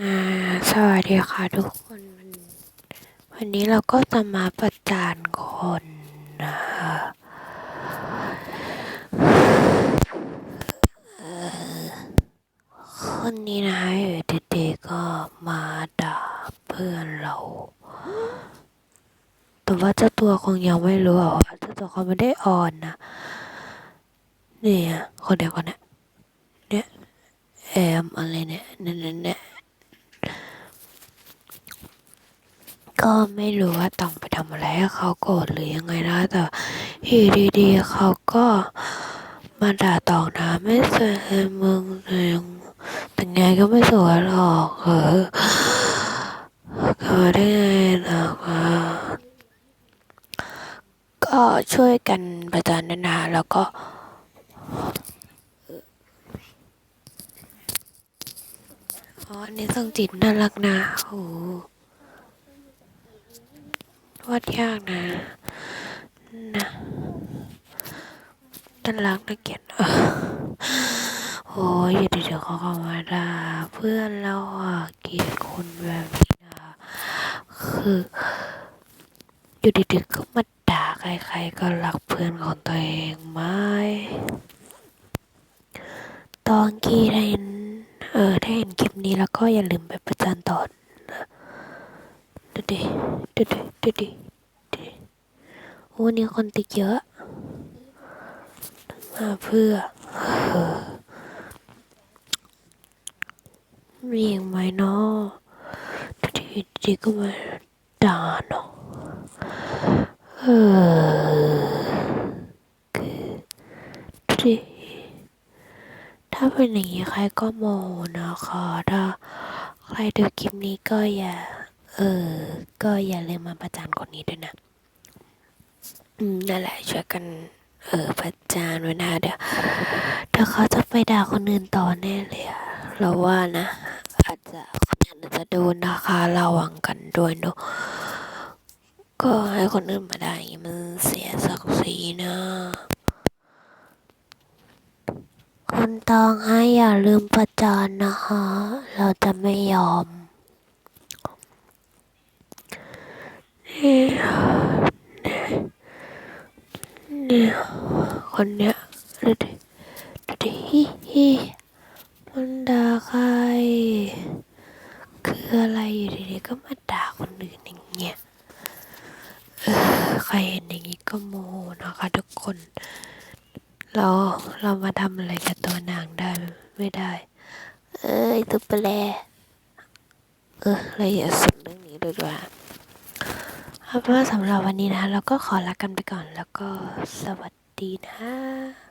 อ่าสวัสดีค่ะทุกคนวันวันนี้เราก็จะมาประจานคนนะคะคนนี้นะคะอยู่ดีๆก็มาด่าเพื่อนเรา แต่ว่าเจ้าตัวคงยังไม่รู้อะว่าเจ้าตัวเขาไม่ได้อ่อนนะเนี่ยคนเดียวกันเนี่ยเนี่ยแอมอะไรเนี่ยเนี่ยเนี่ยเนี่ย ก็ไม่รู้ว่าต้องไปทำอะไรให้เขาโกรธหรือยังไงนะ แต่อยู่ดีๆเขาก็มาด่าตองนะไม่สวยมึงเลยแต่ไงก็ไม่สวยหรอกเออก็ได้ไงล่ะก็ก็ช่วยกันประจานด้วยนะแล้วก็อ๋ออันนี้ส่งจิตน่ารักนะโอ้ วาดยากนะนะน่ารักน่าเกียดเออโอ้ยอยู่ดีๆเขาเข้ามาด่าเพื่อนเราอะเกียดคนแบบนี้นะคืออยู่ดีๆก็มาด่าใครๆก็รักเพื่อนของตัวเองไหมตอนกี้ได้เห็นเออได้เห็นคลิปนี้แล้วก็อย่าลืมไปประจานต่อ นะดูดิดูดิดูดิโอ้นี่คนติดเยอะ มาเพื่อเออมีอีกไหมเนาะดีดีก็มาด่าเนาะเออคือดีถ้าเป็นอย่างนี้ใครก็โมนะคะถ้าใครดูคลิปนี้ก็อย่า เออ ก็อย่าลืมมาประจานคนนี้ด้วยนะ อืม นั่นแหละช่วยกัน เออ ประจานไว้นะเดี๋ยวเดี๋ยวเขาจะไปด่าคนอื่นต่อแน่เลยอะเราว่านะ อาจจะคนอื่นอาจจะโดนนะคะระวังกันด้วยเนอะก็ให้คนอื่นมาได้มันเสียศักดิ์ศรีนะคนตองให้อย่าลืมประจานนะคะ เราจะไม่ยอมนี่ เนี่ยคนเนี้ยดูดิดูดิฮิฮิมันด่าใคร คืออะไรอยู่ดีๆก็มาด่าคนอื่นอย่างเงี้ยใครเห็นอย่างงี้ก็โมโหนะคะทุกคน เราเรามาทำอะไรกับตัวนางได้ไม่ได้ เอ้ยตุ๊ปแลเออเราอย่าสนเรื่องนี้เลยดีกว่า เอาเป็นว่าสำหรับวันนี้นะ เราก็ขอลากันไปก่อนแล้วก็สวัสดีนะ